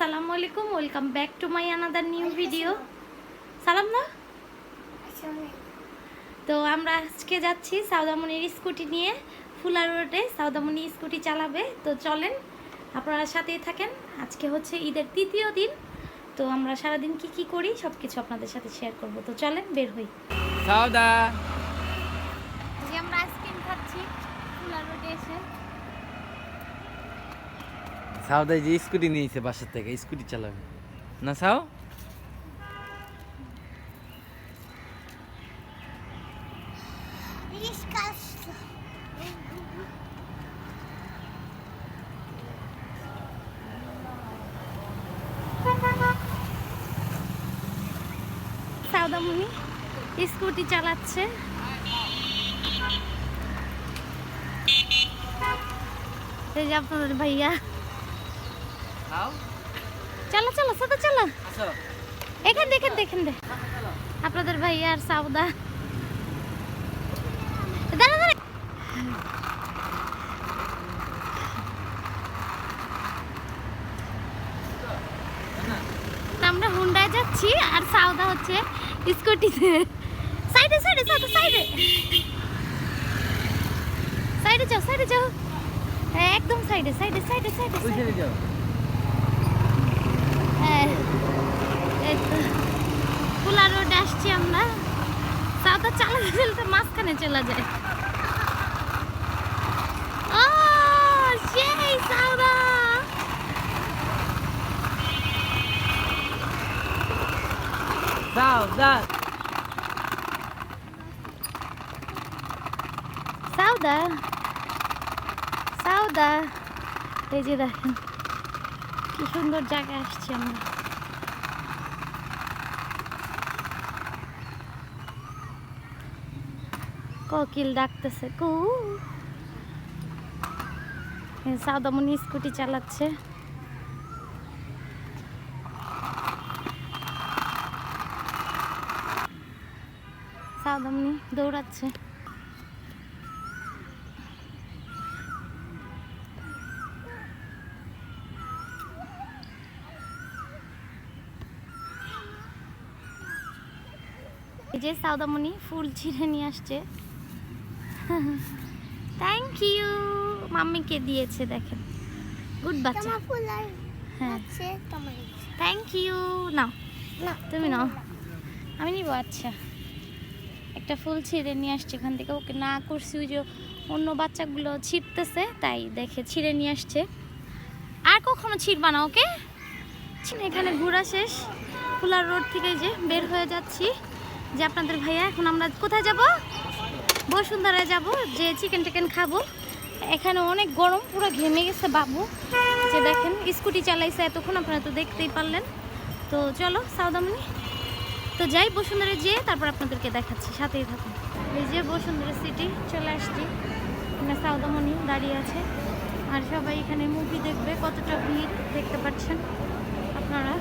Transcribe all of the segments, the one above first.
আসসালামু আলাইকুম welcome back to my another new video. সালাম না তো আমরা আজকে যাচ্ছি সাউদামনির স্কুটি নিয়ে ফুলা রোডে সাউদামনি স্কুটি চালাবে। তো চলেন আপনারা সাথেই থাকেন। আজকে হচ্ছে ঈদের তৃতীয় দিন তো আমরা সারাদিন কি কি করি সব কিছু আপনাদের সাথে শেয়ার করব। তো চলেন বের হই। সাউদা। আমরা আইসক্রিম খাচ্ছি ফুলা রোডে এসে। সাউদা যে স্কুটি নিয়েছে বাসার থেকে স্কুটি চালাবে। না সাও সাউদামনি স্কুটি চালাচ্ছে। এই যে আপনাদের ভাইয়া। চলো চলো সাদা চলো। আসো এখান দেখেন দেখেন দে আপনাদের ভাইয়া আর সাউদা। দাঁড়া দাঁড়া। আমরা হুন্ডায় যাচ্ছি আর সাউদা হচ্ছে স্কুটিতে। সাইডে সাইডে সাউদা সাইডে। সাইডে যাও সাইডে যাও। হ্যাঁ, একদম সাইডে সাইডে সাইডে সাইডে সাইডে। যাও। হ্যাঁ এই তো ফুলা রোড আসছি আমরা সাউদা চালাতে চালাতে মাঝখানে চলে যায় ও সেই সাউদা সাউদা সাউদা সাউদা এই যে দেখেন কি সুন্দর জায়গায় আসছি আমরা। কোকিল ডাকতেছে কু। সাউদামনি স্কুটি চালাচ্ছে। সাউদামনি দৌড়াচ্ছে। যে সাউদামণি ফুল ছিঁড়ে নিয়ে আসছে। থ্যাংক ইউ মাম্মিকে দিয়েছে দেখেন। গুড বাচ্চা। হ্যাঁ। থ্যাংক ইউ নাও। না তুমি নাও। আমি নিব আচ্ছা। একটা ফুল ছিঁড়ে নিয়ে আসছে এখান থেকে। ওকে না করছি ওই যে অন্য বাচ্চাগুলো ছিঁড়তেছে তাই দেখে ছিঁড়ে নিয়ে আসছে। আর কখনো ছিঁড়বা না ওকে? এখানে ঘোরা শেষ। ফুলার রোড থেকে যে বের হয়ে যাচ্ছি। যে আপনাদের ভাইয়া, এখন আমরা কোথায় যাব? বসুন্ধরায় যাব, যে চিকেন টিকেন খাব। এখানে অনেক গরম, পুরো ঘেমে গেছে বাবু। যে দেখেন, স্কুটি চালাইছে, এতক্ষণ আপনারা তো দেখতেই পারলেন। তো চলো, সাউদামনি। তো যাই বসুন্ধরা যেয়ে তারপর আপনাদেরকে দেখাচ্ছি, সাথেই থাকুন। এই যে বসুন্ধরা সিটি চলে আসছি। এখানে সাউদামনি দাঁড়িয়ে আছে। আর সবাই এখানে মুভি দেখবে, কতটা ভিড় দেখতে পাচ্ছেন আপনারা।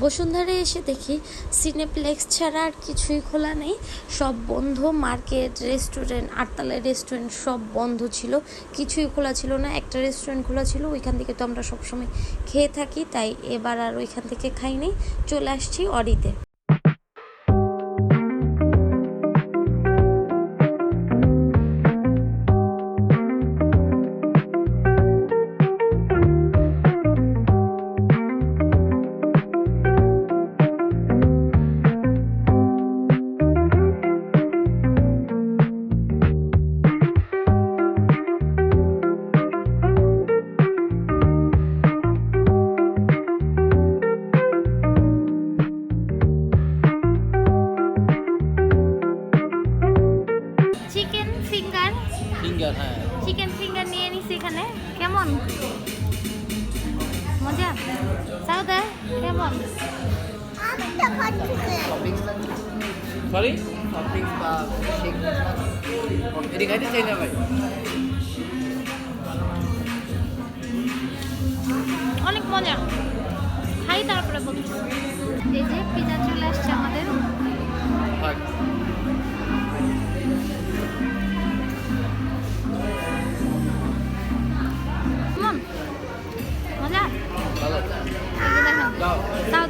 বসুন্ধরা এসে দেখি সিনেপ্লেক্স ছাড়া আর কিছুই খোলা নেই। সব বন্ধ, মার্কেট, রেস্টুরেন্ট, আটতলায় রেস্টুরেন্ট সব বন্ধ ছিল। কিছুই খোলা ছিল না, একটা রেস্টুরেন্ট খোলা ছিল, ওইখান থেকে তো আমরা সবসময় খেয়ে থাকি, তাই এবার আর ওইখান থেকে খাইনি। চলে আসছি অডিতে। চিকেন ফিঙ্গার নিয়ে নিছি এখানে। কেমন? মজা? চাও সাউদা কেমন? সরি খাইতে চাই না ভাই। অনেক মজা। খাই তারপরে বলছি এই যে পিজা চলে আসছে আমাদের।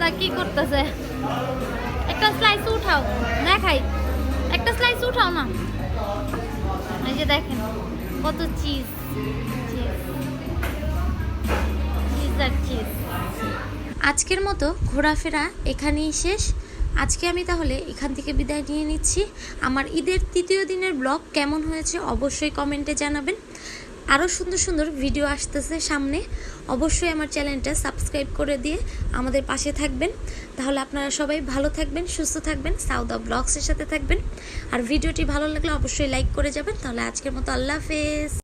বাচ্চারা কি করতেছে? একটা স্লাইস উঠাও। দেখাই। একটা স্লাইস উঠাও না। এই যে দেখেন, কত চিজ আজকের মতো ঘোরাফেরা এখানেই শেষ। আজকে আমি তাহলে এখান থেকে বিদায় নিয়ে নিচ্ছি। আমার ঈদের তৃতীয় দিনের ব্লগ কেমন হয়েছে অবশ্যই কমেন্টে জানাবেন। আরও সুন্দর সুন্দর ভিডিও আসতেছে সামনে। অবশ্যই আমার চ্যানেলটা সাবস্ক্রাইব করে দিয়ে আমাদের পাশে থাকবেন। তাহলে আপনারা সবাই ভালো থাকবেন, সুস্থ থাকবেন সাউদা ব্লগসের সাথে থাকবেন। আর ভিডিওটি ভালো লাগলে অবশ্যই লাইক করে যাবেন। তাহলে আজকের মতো আল্লাহ হাফেজ।